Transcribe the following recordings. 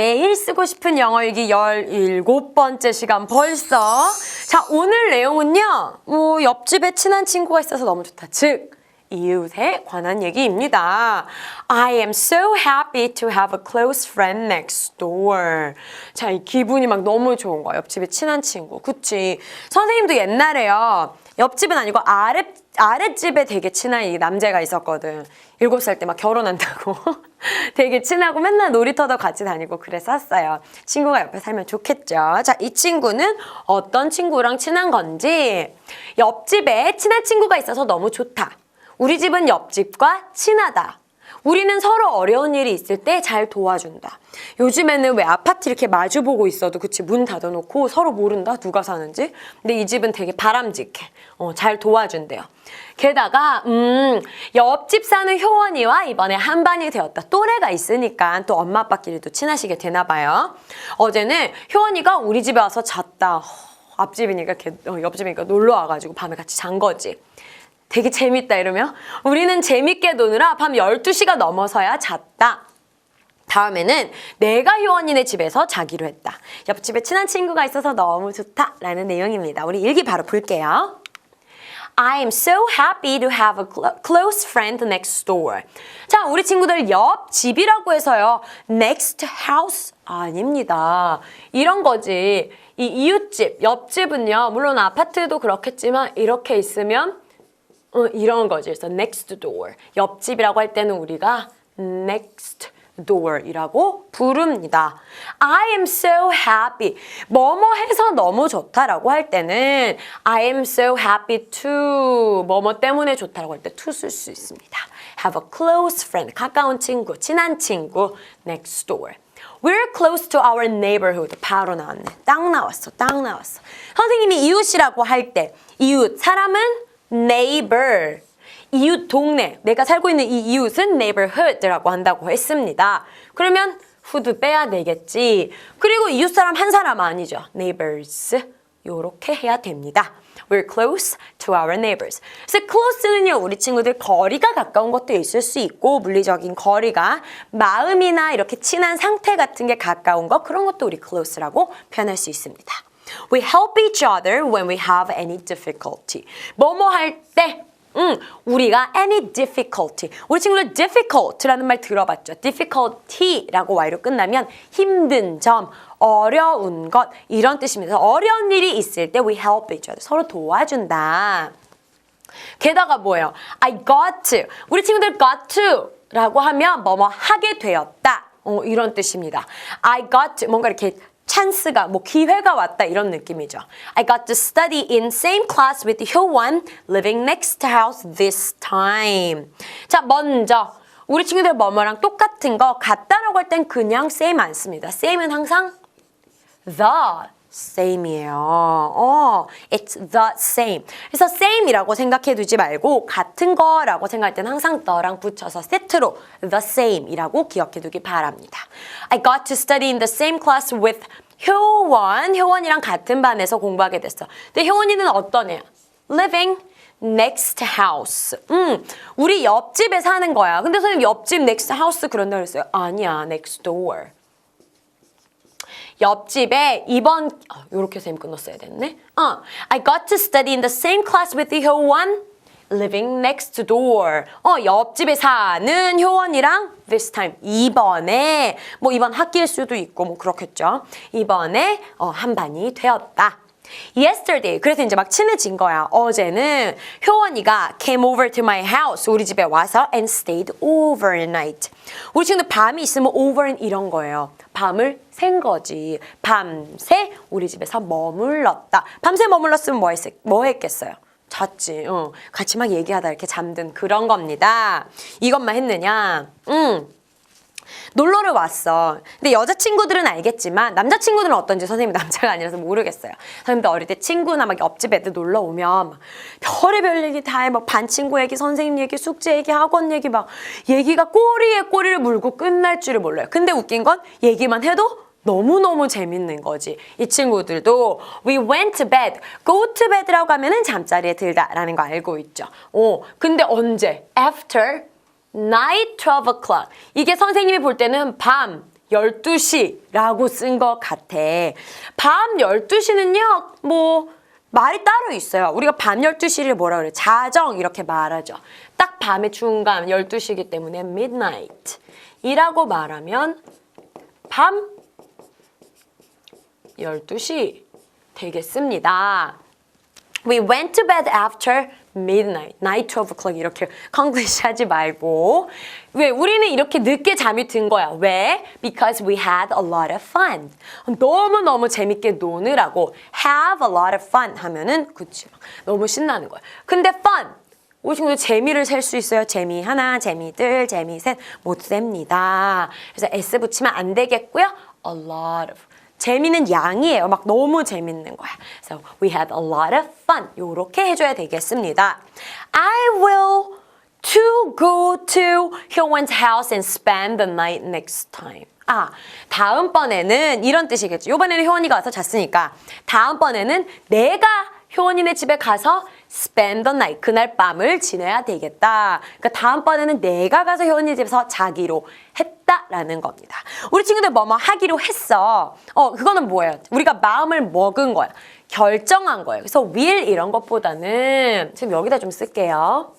매일 쓰고 싶은 영어 일기 17번째 시간 벌써. 자, 오늘 내용은요. 뭐 옆집에 친한 친구가 있어서 너무 좋다. 즉 이웃에 관한 얘기입니다. I am so happy to have a close friend next door. 자, 이 기분이 막 너무 좋은 거야. 옆집에 친한 친구. 그치? 선생님도 옛날에요. 옆집은 아니고 아래, 아랫집에 되게 친한 이 남자가 있었거든. 일곱 살 때 막 결혼한다고. 되게 친하고 맨날 놀이터도 같이 다니고 그랬었어요. 친구가 옆에 살면 좋겠죠. 자, 이 친구는 어떤 친구랑 친한 건지. 옆집에 친한 친구가 있어서 너무 좋다. 우리 집은 옆집과 친하다. 우리는 서로 어려운 일이 있을 때 잘 도와준다. 요즘에는 왜 아파트 이렇게 마주보고 있어도 그치 문 닫아놓고 서로 모른다 누가 사는지. 근데 이 집은 되게 바람직해. 어, 잘 도와준대요. 게다가 음 옆집 사는 효원이와 이번에 한반이 되었다. 또래가 있으니까 또 엄마 아빠끼리도 친하시게 되나 봐요. 어제는 효원이가 우리 집에 와서 잤다. 허, 앞집이니까 걔, 어, 옆집이니까 놀러 와가지고 밤에 같이 잔 거지. 되게 재밌다 이러면 우리는 재밌게 노느라 밤 12시가 넘어서야 잤다. 다음에는 내가 효원이네 집에서 자기로 했다. 옆집에 친한 친구가 있어서 너무 좋다 라는 내용입니다. 우리 일기 바로 볼게요. I am so happy to have a clo- close friend next door. 자, 우리 친구들 옆 집이라고 해서요. next house 아닙니다. 이런 거지. 이 이웃집, 옆집은요. 물론 아파트도 그렇겠지만 이렇게 있으면 어, 이런 거지. 그래서 next door. 옆집이라고 할 때는 우리가 next door이라고 부릅니다. I am so happy. 뭐뭐 해서 너무 좋다라고 할 때는 I am so happy to 뭐뭐 때문에 좋다라고 할 때 to 쓸 수 있습니다. Have a close friend. 가까운 친구, 친한 친구 next door. We're close to our neighborhood. 바로 나왔네. 딱 나왔어. 딱 나왔어. 선생님이 이웃이라고 할 때 이웃 사람은 neighbor. 이웃 동네. 내가 살고 있는 이 이웃은 neighborhood라고 한다고 했습니다. 그러면 후드 빼야 되겠지. 그리고 이웃 사람 한 사람 아니죠. neighbors. 요렇게 해야 됩니다. We're close to our neighbors. 그래서 close는요, 우리 친구들 거리가 가까운 것도 있을 수 있고, 물리적인 거리가 마음이나 이렇게 친한 상태 같은 게 가까운 것, 그런 것도 우리 close라고 표현할 수 있습니다. We help each other when we have any difficulty. 뭐뭐 할 때, 음, 우리가 any difficulty. 우리 친구들 difficult라는 말 들어봤죠? difficulty라고 Y로 끝나면 힘든 점, 어려운 것 이런 뜻입니다. 어려운 일이 있을 때 we help each other. 서로 도와준다. 게다가 뭐예요? I got to. 우리 친구들 got to 라고 하면 뭐뭐 하게 되었다. 어, 이런 뜻입니다. I got to. 뭔가 이렇게 찬스가 뭐 기회가 왔다 이런 느낌이죠. I got to study in same class with 효원 living next house this time. 자, 먼저 우리 친구들 뭐뭐랑 똑같은 거 같다라고 할 땐 그냥 same 안 씁니다. same은 항상 the same이에요. 어, it's the same. 그래서 same이라고 생각해 두지 말고 같은 거라고 생각할 때는 항상 the랑 붙여서 세트로 the same이라고 기억해 두기 바랍니다. I got to study in the same class with 효원. 효원이랑 같은 반에서 공부하게 됐어. 근데 효원이는 어떤 애야? living next house. 음, 우리 옆집에 사는 거야. 근데 선생님 옆집 next house 그런다 그랬어요. 아니야, next door. 옆집에 이번 아, 요렇게 쌤 끊었어야 됐네. 어, I got to study in the same class with the 효원 living next door. 어, 옆집에 사는 효원이랑 this time 이번에 뭐 이번 학기일 수도 있고 뭐 그렇겠죠. 이번에 어, 한 반이 되었다. Yesterday. 그래서 이제 막 친해진 거야. 어제는 효원이가 came over to my house. 우리 집에 와서 and stayed overnight. 우리 친구들 밤이 있으면 over는 이런 거예요. 밤을 샌 거지. 밤새 우리 집에서 머물렀다. 밤새 머물렀으면 뭐, 했, 뭐 했겠어요? 잤지. 어. 같이 막 얘기하다 이렇게 잠든 그런 겁니다. 이것만 했느냐? 음. 놀러를 왔어. 근데 여자친구들은 알겠지만 남자친구들은 어떤지 선생님이 남자가 아니라서 모르겠어요. 선생님도 어릴 때 친구나 막 옆집 애들 놀러 오면 막 별의별 얘기 다 해. 막 반친구 얘기, 선생님 얘기, 숙제 얘기, 학원 얘기 막 얘기가 꼬리에 꼬리를 물고 끝날 줄을 몰라요. 근데 웃긴 건 얘기만 해도 너무너무 재밌는 거지. 이 친구들도 we went to bed, go to bed라고 하면은 잠자리에 들다 라는 거 알고 있죠. 어, 근데 언제? after night 12 o'clock. 이게 선생님이 볼 때는 밤 12시라고 쓴 것 같아. 밤 12시는요, 뭐, 말이 따로 있어요. 우리가 밤 12시를 뭐라 그래? 자정 이렇게 말하죠. 딱 밤의 중간 12시이기 때문에 midnight 이라고 말하면 밤 12시 되겠습니다. We went to bed after midnight, night 12 o'clock 이렇게 콩글리시 하지 말고 왜 우리는 이렇게 늦게 잠이 든 거야. 왜? Because we had a lot of fun. 너무너무 재밌게 노느라고 have a lot of fun 하면은 그치 너무 신나는 거야. 근데 fun 우리 친구들 재미를 셀 수 있어요. 재미 하나, 재미 둘, 재미 셋 못 셉니다. 그래서 s 붙이면 안 되겠고요. a lot of 재미는 양이에요. 막 너무 재밌는 거야. So we had a lot of fun. 요렇게 해줘야 되겠습니다. I will to go to 효원's house and spend the night next time. 아, 다음번에는 이런 뜻이겠죠. 요번에는 효원이가 와서 잤으니까 다음번에는 내가 효원이네 집에 가서 spend the night 그날 밤을 지내야 되겠다. 그러니까 다음번에는 내가 가서 효원이 집에서 자기로 했다 라는 겁니다. 우리 친구들 뭐뭐 하기로 했어. 어, 그거는 뭐예요? 우리가 마음을 먹은 거야. 결정한 거예요. 그래서 will 이런 것보다는 지금 여기다 좀 쓸게요.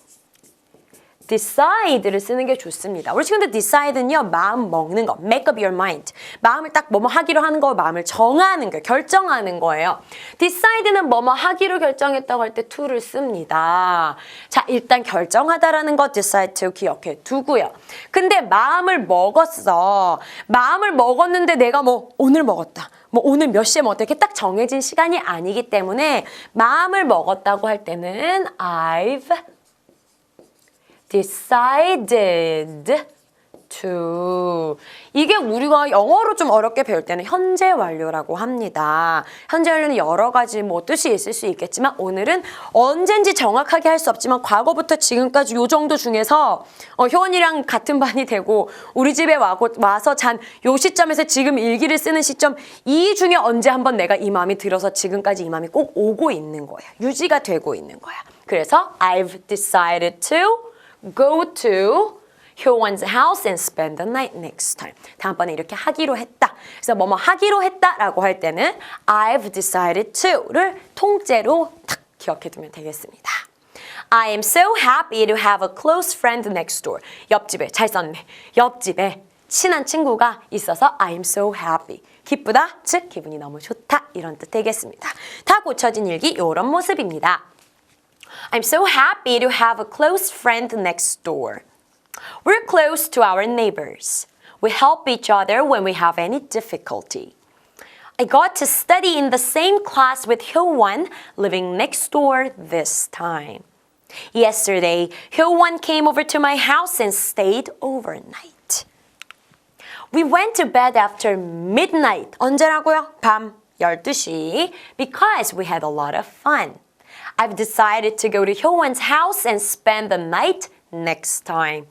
Decide를 쓰는 게 좋습니다. 우리 친구들 decide는요, 마음 먹는 거, make up your mind. 마음을 딱 뭐뭐 하기로 하는 거, 마음을 정하는 거, 결정하는 거예요. decide는 뭐뭐 하기로 결정했다고 할 때 to를 씁니다. 자, 일단 결정하다라는 거 decide to 기억해 두고요. 근데 마음을 먹었어. 마음을 먹었는데 내가 뭐 오늘 먹었다. 뭐 오늘 몇 시에 먹었다. 이렇게 딱 정해진 시간이 아니기 때문에 마음을 먹었다고 할 때는 I've decided to 이게 우리가 영어로 좀 어렵게 배울 때는 현재 완료라고 합니다. 현재 완료는 여러 가지 뭐 뜻이 있을 수 있겠지만 오늘은 언젠지 정확하게 할 수 없지만 과거부터 지금까지 요 정도 중에서 어, 효원이랑 같은 반이 되고 우리 집에 와, 와서 잔 요 시점에서 지금 일기를 쓰는 시점 이 중에 언제 한번 내가 이 마음이 들어서 지금까지 이 마음이 꼭 오고 있는 거야. 유지가 되고 있는 거야. 그래서 I've decided to go to 효원's house and spend the night next time. 다음번에 이렇게 하기로 했다. 그래서 뭐뭐 하기로 했다라고 할 때는 I've decided to를 통째로 탁 기억해 두면 되겠습니다. I am so happy to have a close friend next door. 옆집에 잘 썼네. 옆집에 친한 친구가 있어서 I am so happy. 기쁘다, 즉 기분이 너무 좋다 이런 뜻 되겠습니다. 다 고쳐진 일기 이런 모습입니다. I'm so happy to have a close friend next door. We're close to our neighbors. We help each other when we have any difficulty. I got to study in the same class with Hyowon living next door this time. Yesterday, Hyowon came over to my house and stayed overnight. We went to bed after midnight. 언제라고요? 밤 12시. Because we had a lot of fun. I've decided to go to Hyowon's house and spend the night next time.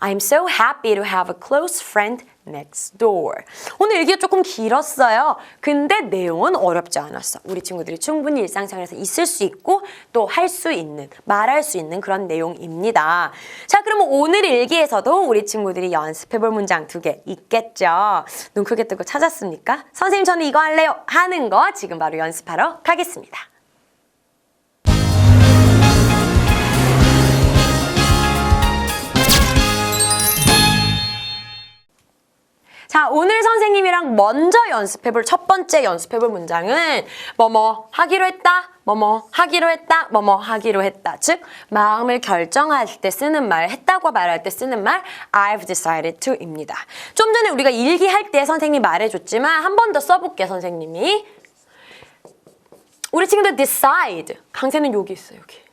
I'm so happy to have a close friend next door. 오늘 일기가 조금 길었어요. 근데 내용은 어렵지 않았어. 우리 친구들이 충분히 일상생활에서 있을 수 있고 또 할 수 있는, 말할 수 있는 그런 내용입니다. 자, 그러면 오늘 일기에서도 우리 친구들이 연습해볼 문장 두 개 있겠죠. 눈 크게 뜨고 찾았습니까? 선생님 저는 이거 할래요 하는 거 지금 바로 연습하러 가겠습니다. 자, 오늘 선생님이랑 먼저 연습해볼 첫 번째 연습해볼 문장은 뭐뭐 하기로 했다, 뭐뭐 하기로 했다, 뭐뭐 하기로 했다. 즉, 마음을 결정할 때 쓰는 말, 했다고 말할 때 쓰는 말 I've decided to입니다. 좀 전에 우리가 일기할 때 선생님이 말해줬지만 한 번 더 써볼게요, 선생님이. 우리 친구들 decide. 강세는 여기 있어요, 여기.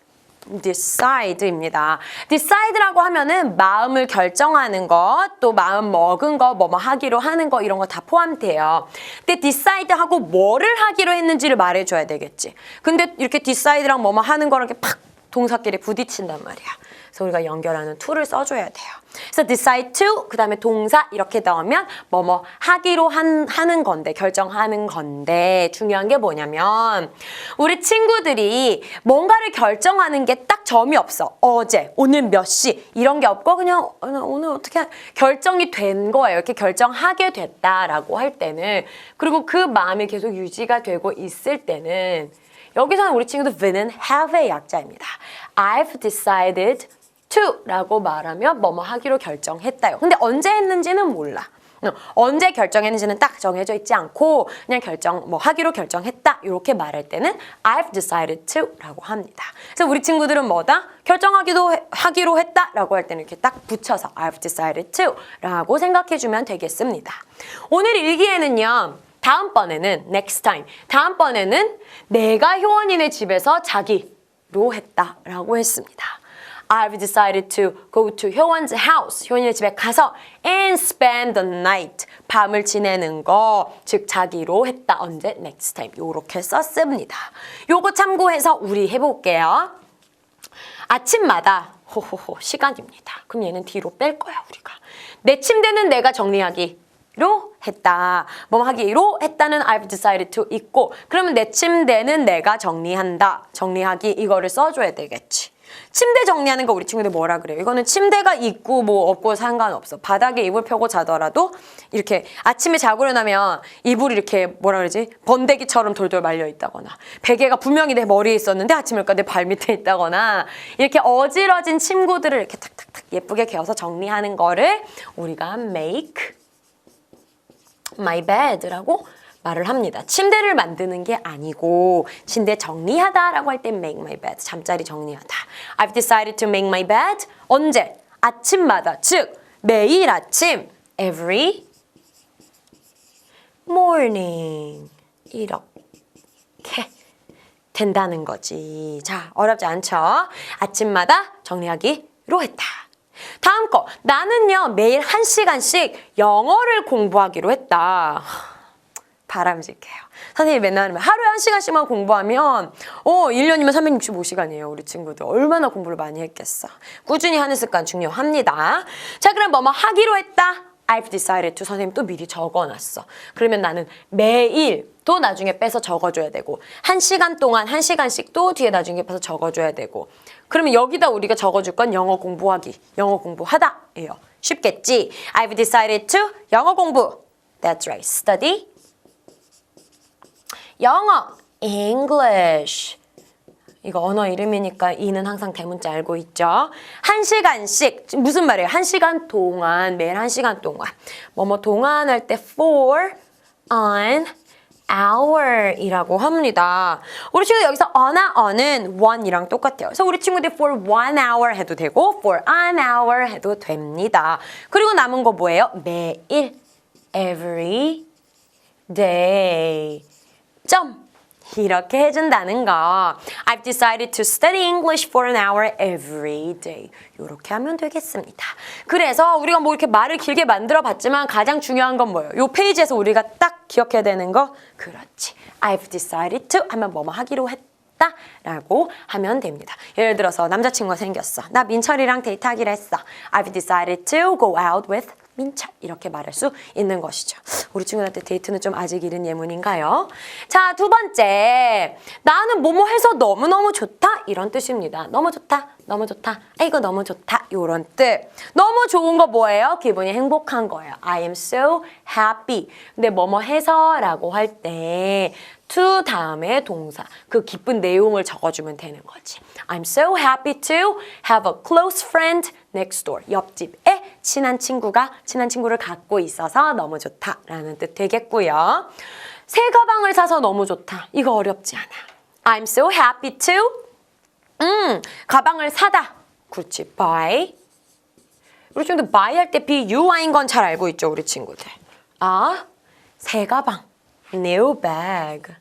Decide입니다. decide라고 하면은 마음을 결정하는 것, 또 마음 먹은 거, 뭐뭐 하기로 하는 거 이런 거 다 포함돼요. 근데 decide하고 뭐를 하기로 했는지를 말해줘야 되겠지. 근데 이렇게 decide랑 뭐뭐 하는 거랑 이렇게 팍 동사끼리 부딪힌단 말이야. 그래서 우리가 연결하는 to를 써줘야 돼요. 그래서 decide to 그 다음에 동사 이렇게 넣으면 뭐뭐 하기로 한, 하는 건데 결정하는 건데 중요한 게 뭐냐면 우리 친구들이 뭔가를 결정하는 게 딱 점이 없어. 어제, 오늘 몇 시 이런 게 없고 그냥 어, 나 오늘 어떻게 하- 결정이 된 거예요. 이렇게 결정하게 됐다라고 할 때는 그리고 그 마음이 계속 유지가 되고 있을 때는 여기서는 우리 친구들 v는 have의 약자입니다. I've decided to 라고 말하면 뭐뭐 하기로 결정했다요. 근데 언제 했는지는 몰라. 어, 언제 결정했는지는 딱 정해져 있지 않고 그냥 결정 뭐 하기로 결정했다 이렇게 말할 때는 I've decided to 라고 합니다. 그래서 우리 친구들은 뭐다? 결정하기도 해- 하기로 했다라고 할 때는 이렇게 딱 붙여서 I've decided to 라고 생각해 주면 되겠습니다. 오늘 일기에는요. 다음번에는 next time 다음번에는 내가 효원이네 집에서 자기로 했다라고 했습니다. I've decided to go to 효원's house. 효원이네 집에 가서 and spend the night. 밤을 지내는 거, 즉 자기로 했다. 언제? next time. 요렇게 썼습니다. 요거 참고해서 우리 해볼게요. 아침마다 호호호 시간입니다. 그럼 얘는 뒤로 뺄 거야 우리가. 내 침대는 내가 정리하기로 했다. 뭐 하기로 했다는 I've decided to 있고 그러면 내 침대는 내가 정리한다. 정리하기 이거를 써줘야 되겠지. 침대 정리하는 거 우리 친구들 뭐라 그래요? 이거는 침대가 있고 뭐 없고 상관없어. 바닥에 이불 펴고 자더라도 이렇게 아침에 자고 일어나면 이불이 이렇게 뭐라 그러지? 번데기처럼 돌돌 말려 있다거나 베개가 분명히 내 머리에 있었는데 아침에 내 발 밑에 있다거나 이렇게 어지러진 침구들을 이렇게 탁탁탁 예쁘게 개어서 정리하는 거를 우리가 make my bed라고 말을 합니다. 침대를 만드는 게 아니고 침대 정리하다라고 할 때 make my bed 잠자리 정리하다. I've decided to make my bed 언제? 아침마다 즉 매일 아침 every morning 이렇게 된다는 거지. 자, 어렵지 않죠? 아침마다 정리하기로 했다. 다음 거. 나는요, 매일 한 시간씩 영어를 공부하기로 했다. 바람직해요. 선생님이 맨날 하면 하루에 한 시간씩만 공부하면 어, 1년이면 365시간이에요. 우리 친구들. 얼마나 공부를 많이 했겠어. 꾸준히 하는 습관 중요합니다. 자, 그럼 뭐뭐 하기로 했다. I've decided to 선생님 또 미리 적어놨어. 그러면 나는 매일 또 나중에 빼서 적어줘야 되고 한 시간 동안 한 시간씩 또 뒤에 나중에 빼서 적어줘야 되고 그러면 여기다 우리가 적어줄 건 영어 공부하기, 영어 공부하다예요. 쉽겠지? I've decided to 영어 공부. That's right. Study 영어, English. 이거 언어 이름이니까 이는 항상 대문자 알고 있죠? 한 시간씩 무슨 말이에요? 한 시간 동안 매일 한 시간 동안 뭐뭐 동안 할 때 for an hour이라고 합니다. 우리 친구 여기서 on아 on은 one이랑 똑같아요. 그래서 우리 친구들 for one hour 해도 되고 for an hour 해도 됩니다. 그리고 남은 거 뭐예요? 매일 every day. 점. 이렇게 해준다는 거. I've decided to study English for an hour every day. 이렇게 하면 되겠습니다. 그래서 우리가 뭐 이렇게 말을 길게 만들어 봤지만 가장 중요한 건 뭐예요? 이 페이지에서 우리가 딱 기억해야 되는 거? 그렇지. I've decided to 하면 뭐뭐 하기로 했다. 라고 하면 됩니다. 예를 들어서 남자친구가 생겼어. 나 민철이랑 데이트하기로 했어. I've decided to go out with 민철 이렇게 말할 수 있는 것이죠. 우리 친구한테 데이트는 좀 아직 이른 예문인가요? 자, 두 번째. 나는 뭐뭐 해서 너무너무 좋다. 이런 뜻입니다. 너무 좋다. 너무 좋다. 아이고 너무 좋다. 이런 뜻. 너무 좋은 거 뭐예요? 기분이 행복한 거예요. I am so happy. 근데 뭐뭐 해서라고 할 때 to 다음에 동사 그 기쁜 내용을 적어 주면 되는 거지. I'm so happy to have a close friend next door. 옆집에 친한 친구가 친한 친구를 갖고 있어서 너무 좋다라는 뜻 되겠고요. 새 가방을 사서 너무 좋다. 이거 어렵지 않아. I'm so happy to 음, 가방을 사다. 그렇지. buy. 우리 친구들 buy 할 때 B-U-Y인 건 잘 알고 있죠, 우리 친구들. 아, 새 가방. new bag.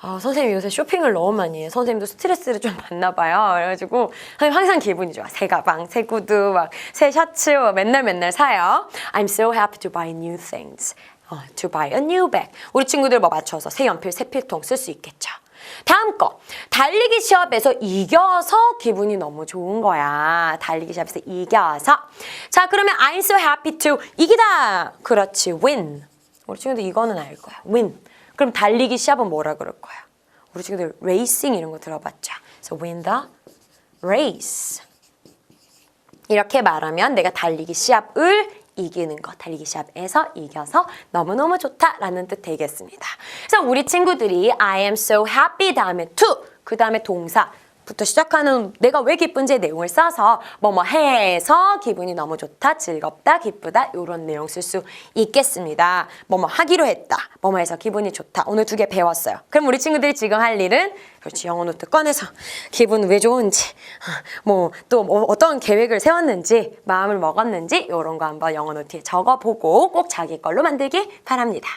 아, 선생님 요새 쇼핑을 너무 많이 해요. 선생님도 스트레스를 좀 받나 봐요. 그래가지고 선생님 항상 기분이 좋아. 새 가방, 새 구두, 막 새 셔츠 막 맨날 맨날 사요. I'm so happy to buy new things. 어, to buy a new bag. 우리 친구들 뭐 맞춰서 새 연필, 새 필통 쓸 수 있겠죠. 다음 거. 달리기 시합에서 이겨서 기분이 너무 좋은 거야. 달리기 시합에서 이겨서. 자, 그러면 I'm so happy to 이기다. 그렇지. win. 우리 친구들 이거는 알 거야. win. 그럼 달리기 시합은 뭐라 그럴 거야? 우리 친구들 racing 이런 거 들어봤죠? So win the race. 이렇게 말하면 내가 달리기 시합을 이기는 것, 달리기 시합에서 이겨서 너무너무 좋다라는 뜻 되겠습니다. 그래서 우리 친구들이 I am so happy 다음에 to, 그 다음에 동사 부터 시작하는 내가 왜 기쁜지의 내용을 써서 뭐뭐 해서 기분이 너무 좋다, 즐겁다, 기쁘다 이런 내용 쓸 수 있겠습니다. 뭐뭐 하기로 했다, 뭐뭐 해서 기분이 좋다. 오늘 두 개 배웠어요. 그럼 우리 친구들이 지금 할 일은 그렇지 영어 노트 꺼내서 기분 왜 좋은지 뭐또 어떤 계획을 세웠는지 마음을 먹었는지 이런 거 한번 영어 노트에 적어보고 꼭 자기 걸로 만들기 바랍니다.